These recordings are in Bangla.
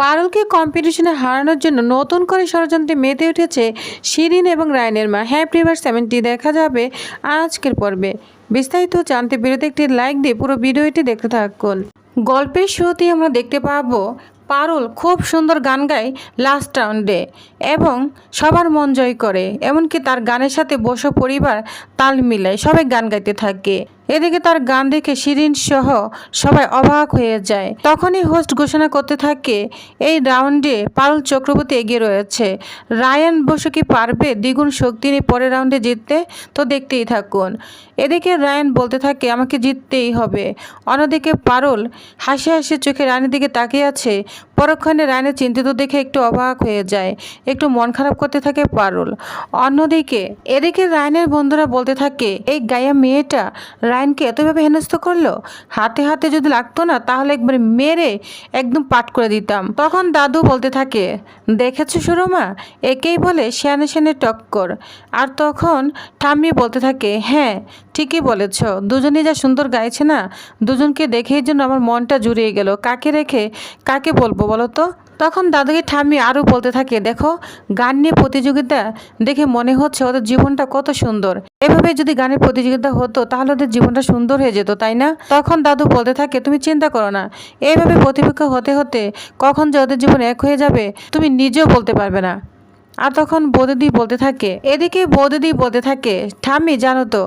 পারুলকে কম্পিটিশনে হারানোর জন্য নতুন করে ষড়যন্ত্রে মেতে উঠেছে শিরিন এবং রায়নের মা। হ্যাঁ প্রিভার সেভেনটি দেখা যাবে আজকের পর্বে। বিস্তারিত জানতে বিরতি একটি লাইক দিয়ে পুরো ভিডিওটি দেখতে থাকুন। গল্পের শুরুতেই আমরা দেখতে পাবো পারুল খুব সুন্দর গান গায় লাস্ট রাউন্ডে এবং সবার মন জয় করে। এমনকি তার গানের সাথে বসে পরিবার তাল মিলায়, সবাই গান গাইতে থাকে। এদিকে তার গান দেখে শিরিন সহ সবাই অবাক হয়ে যায়। তখনই হোস্ট ঘোষণা করতে থাকে, এই রাউন্ডে পারুল চক্রবর্তী এগিয়ে রয়েছে। রায়ান বসু কি পারবে? দ্বিগুণ শক্তি নিয়ে পরের রাউন্ডে জিততে? তো দেখতেই থাকুন। এদিকে রায়ান বলতে থাকে, আমাকে জিততেই হবে। অন্যদিকে পারুল হাসি হাসি চোখে রানীর দিকে তাকিয়ে আছে। পরক্ষণে রায়নের চিন্তিত দেখে একটু অবাক হয়ে যায়। একটু মন খারাপ করতে থাকে পারুল। অন্যদিকে, এদিকে রায়নের বন্ধুরা বলতে থাকে, এই গায়া মেয়েটা রায়নকে এতভাবে হেনস্থ করল? হাতে হাতে যদি লাগতো না, তাহলে একবার মেরে একদম পাট করে দিতাম। তখন দাদু বলতে থাকে, দেখেছ সুরমা? একেই বলে শ্যানে শ্যানে টক্কর। আর তখন ঠাম্মি বলতে থাকে হ্যাঁ ঠিকই বলেছ। দুজনেই যা সুন্দর গাইছে না, দুজনকে দেখেই জন্য আমার মনটা জুড়িয়ে গেল। কাকে রেখে, কাকে বলব বলো তো তখন দাদুকে ঠাম্মি আরও বলতে থাকে, দেখো, গান নিয়ে প্রতিযোগিতা দেখে মনে হচ্ছে ওদের জীবনটা কত সুন্দর। এভাবে যদি গানের প্রতিযোগিতা হতো, তাহলে ওদের জীবনটা সুন্দর হয়ে যেত, তাই না? তখন দাদু বলতে থাকে, তুমি চিন্তা করো না এইভাবে প্রতিপক্ষ হতে হতে কখন যে ওদের জীবন এক হয়ে যাবে, তুমি নিজেও বলতে পারবে না। আর তখন বৌদিদি বলতে থাকে, এদিকে বৌদিদি বলতে থাকে, ঠাম্মি, জানো তো,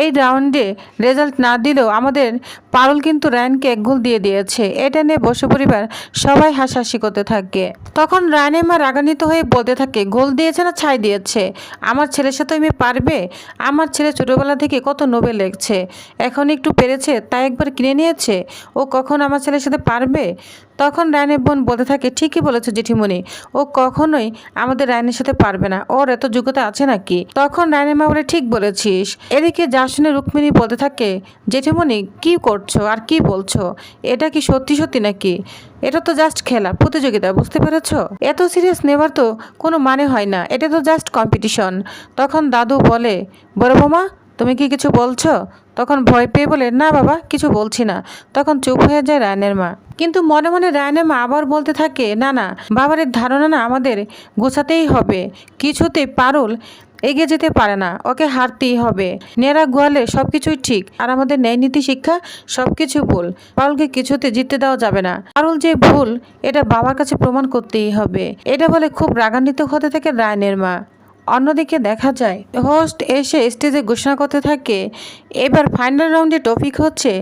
এই রাউন্ডে রেজাল্ট না দিলেও আমাদের পারুল কিন্তু রায়নকে এক গোল দিয়ে দিয়েছে। এটা নিয়ে বসে পরিবার সবাই হাসাহাসি করতে থাকে। তখন রায়নের মা রাগান্বিত হয়ে বলতে থাকে, গোল দিয়েছে না ছাই দিয়েছে? আমার ছেলের সাথে মেয়ে পারবে? আমার ছেলে ছোটোবেলা থেকে কত নোবেল লেগছে? এখন একটু পেরেছে, তাই একবার কিনে নিয়েছে? ও কখন আমার ছেলের সাথে পারবে? তখন রায়নের বোন বলতে থাকে, ঠিকই বলেছে জেঠিমণি, ও কখনোই আমাদের রায়নের সাথে পারবে না, ওর এত যোগ্যতা আছে নাকি? তখন রায়নের মা বলে, ঠিক বলেছিস। এদিকে যা শুনে রুক্মিণী বলতে থাকে, জেঠিমণি, কি করছ আর কি বলছো? এটা কি সত্যি সত্যি নাকি? এটা তো জাস্ট খেলা, প্রতিযোগিতা, বুঝতে পেরেছ? এত সিরিয়াস নেবার তো কোনো মানে হয় না, এটা তো জাস্ট কম্পিটিশন তখন দাদু বলে, বড় বৌমা তুমি কি কিছু বলছো? তখন ভয় পেয়ে বলে, না বাবা, কিছু বলছি না। তখন চুপ হয়ে যায় রায়নের মা। কিন্তু মনে মনে রায়নের মা আবার বলতে থাকে, না না, বাবারের ধারণা না আমাদের গোছাতেই হবে। কিছুতে পারুল এগিয়ে যেতে পারে না। ওকে হারতেই হবে। নেরা গোয়ালে সব কিছুই ঠিক। আর আমাদের ন্যায় নীতি শিক্ষা সব কিছু ভুল। পারুলকে কিছুতে জিততে দেওয়া যাবে না। পারুল যে ভুল, এটা বাবার কাছে প্রমাণ করতেই হবে। এটা বলে খুব রাগান্বিত হতে থাকে রায়নের মা। অন্যদিকে দেখা যায় হোস্ট এসে স্টেজে ঘোষণা করতে থাকে, এবার ফাইনাল রাউন্ডে টপিক হচ্ছে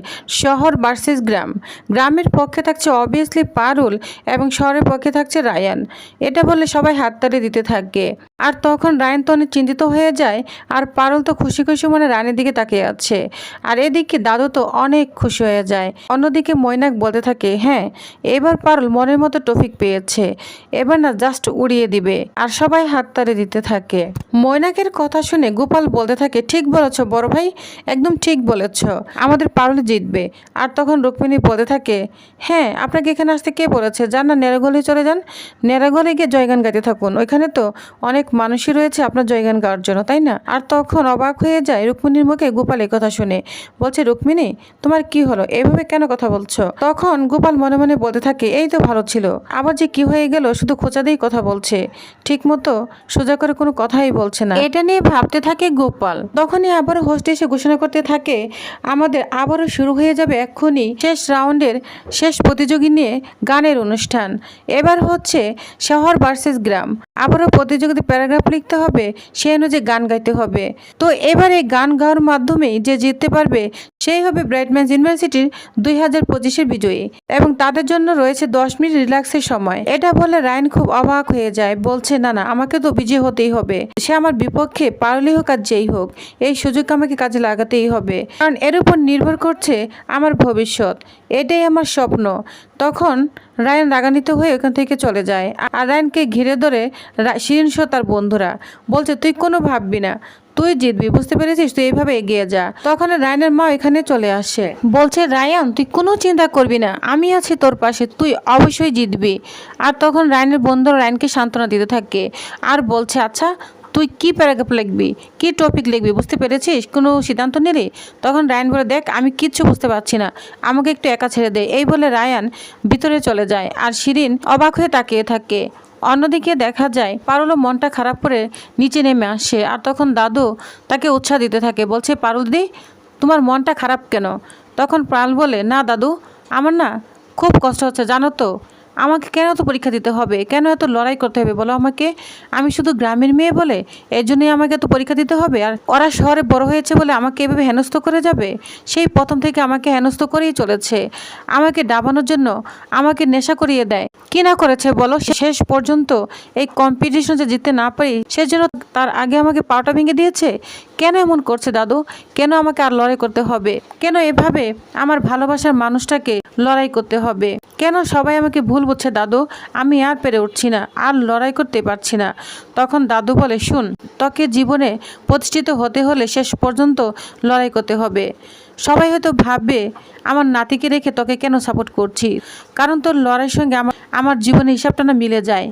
শহর ভার্সেস গ্রাম। গ্রামের পক্ষে থাকছে অবভিয়াসলি পারুল এবং শহরের পক্ষে থাকছে রায়ান। এটা বলে সবাই হাততালি দিতে থাকে। আর তখন রায়ন তো অনেক চিন্তিত হয়ে যায়, আর পারুল তো খুশি খুশি মনে রানের দিকে তাকিয়ে আছে। আর এদিকে দাদু তো অনেক খুশি হয়ে যায়। অন্যদিকে মৈনাক বলতে থাকে হ্যাঁ এবার পারুল মনের মতো টপিক পেয়েছে। এবার না জাস্ট উড়িয়ে দিবে। আর সবাই হাত হাততালি দিতে থাকে। মৈনাকের কথা শুনে গোপাল বলতে থাকে, ঠিক বলেছ বড় ভাই, একদম ঠিক বলেছ। আমাদের পারুল জিতবে। আর তখন রুক্মিণী বলতে থাকে হ্যাঁ আপনাকে এখানে আসতে কে বলেছে? যান না, নেড়াগলি চলে যান। নেড়াগলি গিয়ে জয়গান গাইতে থাকুন। ওইখানে তো অনেক মানুষই রয়েছে আপনার জয়গান গাওয়ার জন্য, তাই না? আর তখন অবাক হয়ে যায় রুক্মিণীর মুখে গোপাল এই কথা শুনে। বলছে, রুক্মিণী, তোমার কি হলো? এভাবে কেন কথা বলছো? তখন গোপাল মনে মনে বলতে থাকে, এই তো ভালো ছিল। আবার যে কি হয়ে গেল শুধু খোঁচা কথা বলছে। ঠিক মতো সোজা করে কোনো কথাই বলছে না। এটা নিয়ে ভাবতে থাকে গোপাল। তখনই আবার হোস্ট এসে ঘোষণা করতে থাকে, আমাদের আবারও শুরু হয়ে যাবে এক্ষুনি শেষ রাউন্ডের শেষ প্রতিযোগী নিয়ে গানের অনুষ্ঠান। এবার হচ্ছে শহর ভার্সেস গ্রাম। আবারও প্রতিযোগিতা প্যারাগ্রাফ লিখতে হবে, সে অনুযায়ী গান গাইতে হবে। তো এবারে গান গাওয়ার মাধ্যমে যে জিততে পারবে সেই হবে ব্রাইটম্যান্স ইউনিভার্সিটির দুই হাজার পঁচিশের বিজয়ী এবং তাদের জন্য রয়েছে দশ মিনিট রিল্যাক্সের সময়। এটা বলে রায়ন খুব অবাক হয়ে যায়, বলছে, না না, আমাকে তো বিজয় হতেই হবে। সে আমার বিপক্ষে পারলেই হোক আর যেই হোক, এই সুযোগ আমাকে কাজে লাগাতেই হবে। কারণ এর উপর নির্ভর করছে আমার ভবিষ্যৎ। এটাই আমার স্বপ্ন। তখন রায়ন রাগান্বিত হয়ে ওখান থেকে চলে যায়। আর রায়নকে ঘিরে ধরে শিরিন সহ তার বন্ধুরা, বলছে, তুই কোনো ভাববি না। তুই জিতবি, বুঝতে পেরেছিস? তুই এইভাবে এগিয়ে যা। তখন রায়নের মা এখানে চলে আসে। বলছে, রায়ান, তুই কোনো চিন্তা করবি না। আমি আছি তোর পাশে, তুই অবশ্যই জিতবি। আর তখন রায়নের বন্ধু রায়নকে সান্ত্বনা দিতে থাকে। আর বলছে আচ্ছা তুই কি প্যারাগ্রাফ লিখবি? কি টপিক লিখবি? বুঝতে পেরেছিস? কোনো সিদ্ধান্ত নিলি? তখন রায়ান বলে, দেখ, আমি কিচ্ছু বুঝতে পারছি না। আমাকে একটু একা ছেড়ে দে। এই বলে রায়ান ভিতরে চলে যায়। আর শিরিন অবাক হয়ে তাকিয়ে থাকে। অন্যদিকে দেখা যায়, পারুলও মনটা খারাপ করে নিচে নেমে আসে আর তখন দাদু তাকে উৎসাহ দিতে থাকে, বলছে, পারুল দি, তোমার মনটা খারাপ কেন? তখন প্রাল বলে, না দাদু, আমার না খুব কষ্ট হচ্ছে, জানো তো, আমাকে কেন এত পরীক্ষা দিতে হবে? কেন এত লড়াই করতে হবে? বলো আমাকে, আমি শুধু গ্রামের মেয়ে বলে, এর জন্যই আমাকে এত পরীক্ষা দিতে হবে? আর ওরা শহরে বড় হয়েছে বলে আমাকে এভাবে হেনস্থ করে যাবে? সেই প্রথম থেকে আমাকে হেনস্থ করেই চলেছে। আমাকে ডাবানোর জন্য আমাকে নেশা করিয়ে দেয়। কি না করেছে বলো? শেষ পর্যন্ত এই কম্পিটিশন যে জিততে না পারি সেজন্য তার আগে আমাকে পাওটা ভেঙে দিয়েছে? কেন এমন করছে দাদু? কেন আমাকে আর লড়াই করতে হবে? কেন এভাবে আমার ভালোবাসার মানুষটাকে লড়াই করতে হবে? কেন সবাই আমাকে ভুল বুঝছে দাদু? আমি আর পেরে উঠছি না, আর লড়াই করতে পারছি না। তখন দাদু বলে, শুন, তোকে জীবনে প্রতিষ্ঠিত হতে হলে শেষ পর্যন্ত লড়াই করতে হবে। সবাই হয়তো ভাববে, আমার নাতিকে রেখে তোকে কেন সাপোর্ট করছি? কারণ তোর লড়াইয়ের সঙ্গে আমার আমার জীবনের হিসাবটা না মিলে যায়।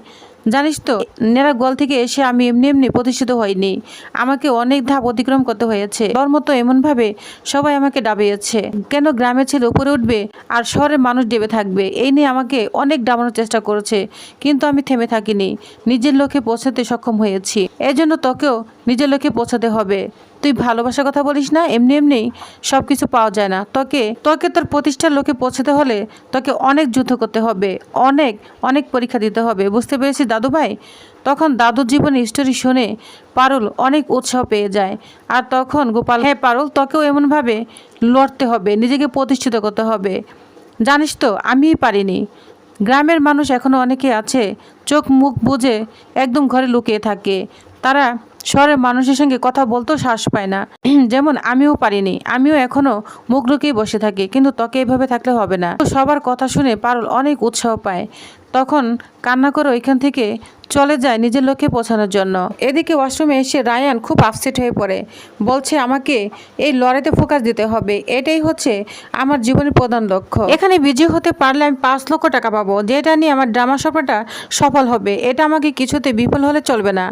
জানিস তো নেরা গোল থেকে এসে আমি এমনি এমনি প্রতিষ্ঠিত হইনি। আমাকে অনেক ধাপ অতিক্রম করতে হয়েছে। ওর মতো এমনভাবে সবাই আমাকে ডাবিয়েছে। কেন গ্রামের ছেলে উপরে উঠবে আর শহরের মানুষ ডেবে থাকবে? এই নিয়ে আমাকে অনেক ডাবানোর চেষ্টা করেছে, কিন্তু আমি থেমে থাকিনি। নিজের লক্ষ্যে পৌঁছাতে সক্ষম হয়েছি। এজন্য তোকেও নিজের লক্ষ্যে পৌঁছাতে হবে। তুই ভালোবাসার কথা বলিস না, এমনি এমনি সব কিছু পাওয়া যায় না। তোকে তোকে তোর প্রতিষ্ঠার লোকে পৌঁছাতে হলে তোকে অনেক যুদ্ধ করতে হবে, অনেক অনেক পরীক্ষা দিতে হবে। বুঝতে পেরেছি দাদু ভাই? তখন দাদুর জীবনের স্টোরি শুনে পারুল অনেক উৎসাহ পেয়ে যায়। আর তখন গোপাল হ্যাঁ পারুল, তোকেও এমনভাবে লড়তে হবে, নিজেকে প্রতিষ্ঠিত করতে হবে। জানিস তো, আমিই পারিনি। গ্রামের মানুষ এখনও অনেকে আছে, চোখ মুখ বুঝে একদম ঘরে লুকিয়ে থাকে। তারা শহরের মানুষের সঙ্গে কথা বলতেও শ্বাস পায় না। যেমন আমিও পারিনি। আমিও এখনও মুখ বসে থাকি, কিন্তু তোকে এভাবে থাকলে হবে না। সবার কথা শুনে পারুল অনেক উৎসাহ পায়। তখন কান্না করে ওইখান থেকে চলে যায় নিজের লক্ষ্যে পৌঁছানোর জন্য। এদিকে ওয়াশরুমে এসে রায়ান খুব আপসেট হয়ে পড়ে। বলছে, আমাকে এই লড়াইতে ফোকাস দিতে হবে। এটাই হচ্ছে আমার জীবনের প্রধান লক্ষ্য। এখানে বিজয় হতে পারলে আমি পাঁচ লক্ষ টাকা পাবো। যেটা নিয়ে আমার ড্রামা স্বপ্নটা সফল হবে, এটা আমাকে কিছুতে বিফল হলে চলবে না।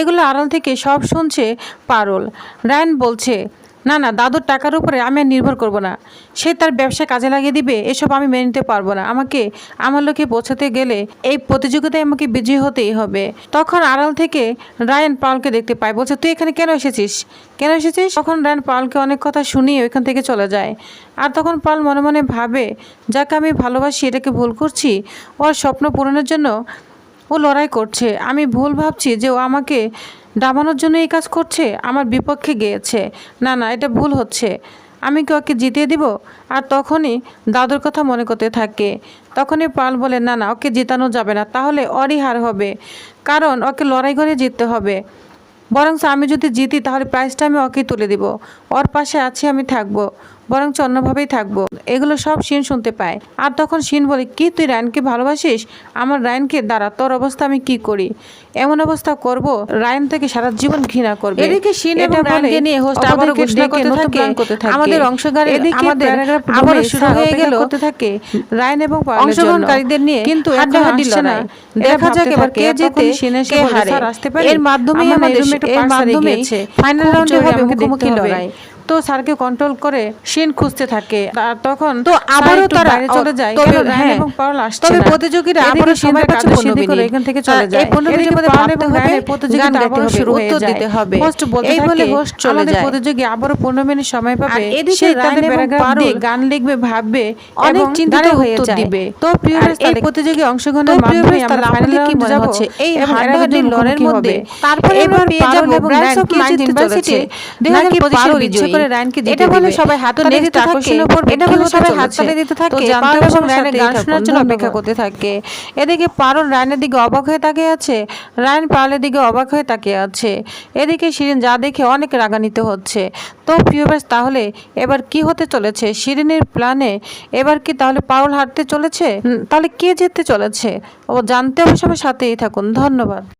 এগুলো আড়াল থেকে সব শুনছে পারুল। রায়ান বলছে না না, দাদুর টাকার উপরে আমি আর নির্ভর করব না। সে তার ব্যবসা কাজে লাগিয়ে দিবে, এসব আমি মেনে নিতে পারব না। আমাকে, আমার লোকে পৌঁছাতে গেলে এই প্রতিযোগিতায় আমাকে বিজয়ী হতেই হবে। তখন আড়াল থেকে রায়ান পালকে দেখতে পায়, বলছে, তুই এখানে কেন এসেছিস? কেন এসেছিস? তখন রায়ান পালকে অনেক কথা শুনিয়ে ওইখান থেকে চলে যায়। আর তখন পাল মনে মনে ভাবে, যাকে আমি ভালোবাসি, এটাকে ভুল করছি? ওর স্বপ্ন পূরণের জন্য ও লড়াই করছে। আমি ভুল ভাবছি যে ও আমাকে ডাবানোর জন্য এই কাজ করছে? আমার বিপক্ষে গিয়েছে। না না, এটা ভুল হচ্ছে। আমি কি ওকে জিতিয়ে দিব? আর তখনই দাদুর কথা মনে করতে থাকে। তখনই পাল বলে, না না, ওকে জিতানো যাবে না। তাহলে অরই হার হবে। কারণ ওকে লড়াই করে জিততে হবে। বরং আমি যদি জিতি, তাহলে প্রাইজটা আমি ওকেই তুলে দিব। ওর পাশে আছি আমি থাকব বরঞ্চ অন্যভাবেই থাকব। এগুলো সব শিন শুনতে পায়। আর তখন শিন বলে কি তুই রায়নকে ভালোবাসিস? আমার রায়নকে দ্বারা তোর অবস্থা আমি কি করি? এমন অবস্থা করব রায়ন থেকে সারা জীবন ঘৃণা করবে। এদিকে শিন এবং রায়নকে নিয়ে হোস্ট আবার ঘোষণা করতে থাকে। আমাদের অংশগ্রহণ এদিকে আমাদের আবার শুরু হয়ে গেল। করতে থাকে রায়ন এবং অংশগ্রহণকারীদের নিয়ে কিন্তু হাড্ডাহাড্ডি লড়াই। দেখা যাক এবার কে জেতে কে হারে। এর মাধ্যমে আমাদের এর মাধ্যমে ফাইনাল রাউন্ডে হবে মুখোমুখি লড়াই। তো স্যারকে কন্ট্রোল করে শিন খুঁজতে থাকে। আর তখন তো আবারও তারা চলে যায় তবে পারল আসছে তবে প্রতিযোগীরা আবারও সময় পাচ্ছে সিদ্ধি করে এখান থেকে চলে যায়। এই 15 মিনিটের মধ্যে পারল এবং রায়নের প্রতিযোগিতা আবারও শুরু হয়ে যায়। দিতে হবে। হোস্ট বলতে এই বলে হোস্ট চলে যায়। প্রতিযোগী আবারও 15 মিনিট সময় পাবে। এদিকে রায়ন এবং পারল গান লিখবে ভাববে অনেক চিন্তিত হয়ে দিবে। তো প্রিয় এই প্রতিযোগী অংশগ্রহণের মাধ্যমে আমরা ফাইনালে কি মজা হচ্ছে এই হাড্ডাহাড্ডি লড়াইয়ের মধ্যে তারপরে এবার পেয়ে যাব গ্র্যান্ডস অফ নাইন ইউনিভার্সিটি 2025 বিজয়ী করে রায়নকে এটা বলে সবাই হাত তালি দিতে থাকে। এটা বলে সবাই হাত তালি দিতে থাকে। জানতে এবং রায়নের গান শোনার জন্য অপেক্ষা করতে থাকে। এদিকে পারুল রায়নের দিকে অবাক হয়ে তাকিয়ে আছে। রায়ন পারুলের দিকে অবাক হয়ে তাকিয়ে আছে। এদিকে শিরিন যা দেখে অনেক রাগান্বিত হচ্ছে। তো প্রিয়বাস তাহলে এবার কি হতে চলেছে? শিরিনের প্ল্যানে এবার কি তাহলে পারুল হারতে চলেছে? তাহলে কে জিততে চলেছে? ও জানতে অবশ্যই সাথেই থাকুন। ধন্যবাদ।